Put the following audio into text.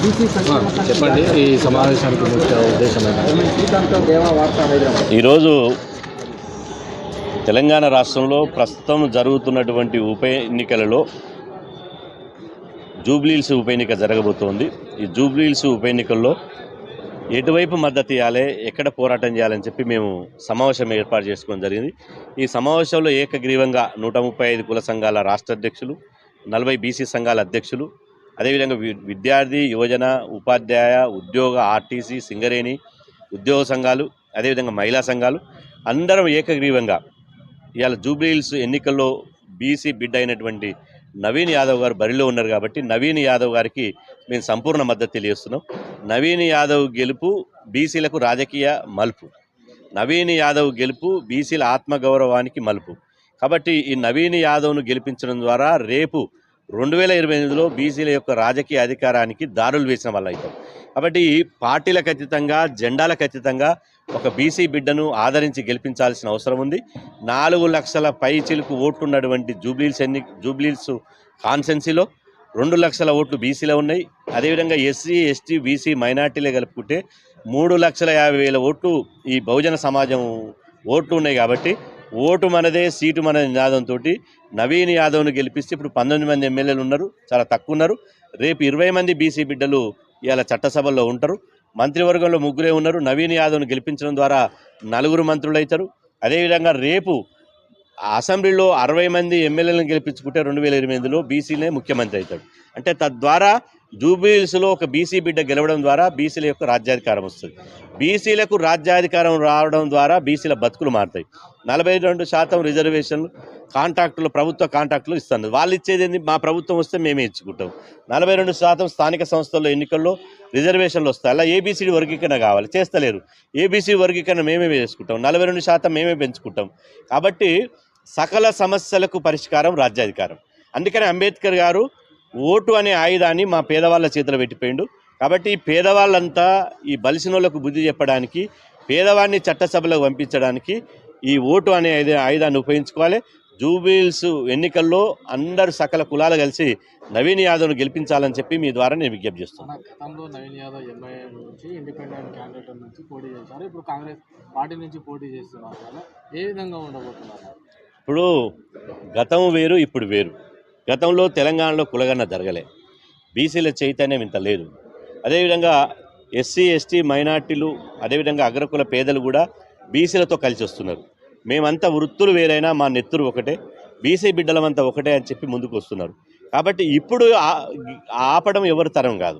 చెప్పండి ఈ సమావేశానికి ముఖ్య ఉద్దేశం ఈరోజు తెలంగాణ రాష్ట్రంలో ప్రస్తుతం జరుగుతున్నటువంటి ఉప ఎన్నికలలో జూబ్లీల్స్ ఉప ఎన్నిక జరగబోతోంది. ఈ జూబ్లీల్స్ ఉప ఎన్నికల్లో ఎటువైపు మద్దతు ఇవ్వాలి ఎక్కడ పోరాటం చేయాలని చెప్పి మేము సమావేశం ఏర్పాటు చేసుకోవడం జరిగింది. ఈ సమావేశంలో ఏకగ్రీవంగా నూట ముప్పై ఐదు కుల సంఘాల రాష్ట్ర అధ్యక్షులు నలభై బీసీ సంఘాల అధ్యక్షులు అదేవిధంగా వి- విద్యార్థి యువజన ఉపాధ్యాయ ఉద్యోగ ఆర్టీసీ సింగరేణి ఉద్యోగ సంఘాలు అదేవిధంగా మహిళా సంఘాలు అందరం ఏకగ్రీవంగా ఇవాళ జూబ్లీహిల్స్ ఎన్నికల్లో బీసీ బిడ్డ అయినటువంటి నవీన్ యాదవ్ గారు బరిలో ఉన్నారు కాబట్టి నవీన్ యాదవ్ గారికి మేము సంపూర్ణ మద్దతు తెలియజేస్తున్నాం. నవీన్ యాదవ్ గెలుపు బీసీలకు రాజకీయ మలుపు. నవీన్ యాదవ్ గెలుపు బీసీల ఆత్మగౌరవానికి మలుపు. కాబట్టి ఈ నవీన్ యాదవ్ను గెలిపించడం ద్వారా రేపు రెండు వేల ఇరవై ఎనిమిదిలో బీసీల యొక్క రాజకీయ అధికారానికి దారులు వేసిన వాళ్ళు అవుతాం కాబట్టి పార్టీల ఖచ్చితంగా జెండాల ఖచ్చితంగా ఒక బీసీ బిడ్డను ఆదరించి గెలిపించాల్సిన అవసరం ఉంది. నాలుగు లక్షల పై చిలుకు ఓట్లున్నటువంటి జూబ్లీల్స్ ఎన్ని జూబ్లీల్స్ కాన్సెన్సీలో రెండు లక్షల ఓట్లు బీసీలో ఉన్నాయి. అదేవిధంగా ఎస్సీ ఎస్టీ బీసీ మైనార్టీలే కలుపుకుంటే మూడు లక్షల యాభై వేల ఓట్లు ఈ బహుజన సమాజం ఓట్లు ఉన్నాయి కాబట్టి ఓటు మనదే సీటు మనది నినాదంతో నవీన్ యాదవ్ను గెలిపిస్తే ఇప్పుడు పంతొమ్మిది మంది ఎమ్మెల్యేలు ఉన్నారు చాలా తక్కువ ఉన్నారు. రేపు ఇరవై మంది బీసీ బిడ్డలు ఇవాళ చట్టసభల్లో ఉంటారు. మంత్రివర్గంలో ముగ్గురే ఉన్నారు. నవీన్ యాదవ్ను గెలిపించడం ద్వారా నలుగురు మంత్రులు అవుతారు. అదేవిధంగా రేపు అసెంబ్లీలో అరవై మంది ఎమ్మెల్యేలను గెలిపించుకుంటే రెండు వేల ఇరవై ఎనిమిదిలో బీసీనే ముఖ్యమంత్రి అవుతాడు అంటే తద్వారా జూబిలీస్లో ఒక బీసీ బిడ్డ గెలవడం ద్వారా బీసీల యొక్క రాజ్యాధికారం వస్తుంది. బీసీలకు రాజ్యాధికారం రావడం ద్వారా బీసీల బతుకులు మారుతాయి. నలభై రెండు శాతం రిజర్వేషన్లు కాంట్రాక్టులు ప్రభుత్వ కాంట్రాక్టులు ఇస్తున్నారు వాళ్ళు ఇచ్చేది ఏంది? మా ప్రభుత్వం వస్తే మేమే ఇచ్చుకుంటాం. నలభై రెండు శాతం స్థానిక సంస్థల్లో ఎన్నికల్లో రిజర్వేషన్లు వస్తాయి. అలా ఏబీసీ వర్గీకరణ కావాలి. చేస్తలేరు. ఏబీసీ వర్గీకరణ మేమే చేసుకుంటాం. నలభై రెండు శాతం మేమే పెంచుకుంటాం. కాబట్టి సకల సమస్యలకు పరిష్కారం రాజ్యాధికారం. అందుకని అంబేద్కర్ గారు ఓటు అనే ఆయుధాన్ని మా పేదవాళ్ళ చేతిలో పెట్టిపోయిండు. కాబట్టి పేదవాళ్ళంతా ఈ బలిసినోళ్ళకు బుద్ధి చెప్పడానికి పేదవాడిని చట్టసభలకు పంపించడానికి ఈ ఓటు అనే ఆయుధ- ఆయుధాన్ని ఉపయోగించుకోవాలి. జూబిల్స్ ఎన్నికల్లో అందరు సకల కులాలు కలిసి నవీన్ యాదవ్ను గెలిపించాలని చెప్పి మీ ద్వారా నేను విజ్ఞప్తి చేస్తున్నాను గతంలో నవీన్ యాదవ్ ఎంఐఏ నుంచి ఇండిపెండెంట్ క్యాండిడేట్ నుంచి పోటీ చేశారు. ఇప్పుడు కాంగ్రెస్ పార్టీ నుంచి పోటీ చేస్తున్నారు ఏ విధంగా ఉండబోతున్నారు? ఇప్పుడు గతం వేరు ఇప్పుడు వేరు. గతంలో తెలంగాణలో కులగన్న జరగలే. బీసీల చైతన్యం ఇంత లేదు. అదేవిధంగా ఎస్సీ ఎస్టీ మైనార్టీలు అదేవిధంగా అగ్రకుల పేదలు కూడా బీసీలతో కలిసి వస్తున్నారు. మేమంతా వృత్తులు వేరైనా మా నెత్తురు ఒకటే బీసీ బిడ్డలమంతా ఒకటే అని చెప్పి ముందుకు వస్తున్నారు. కాబట్టి ఇప్పుడు ఆ- ఆపడం ఎవరి తరం కాదు.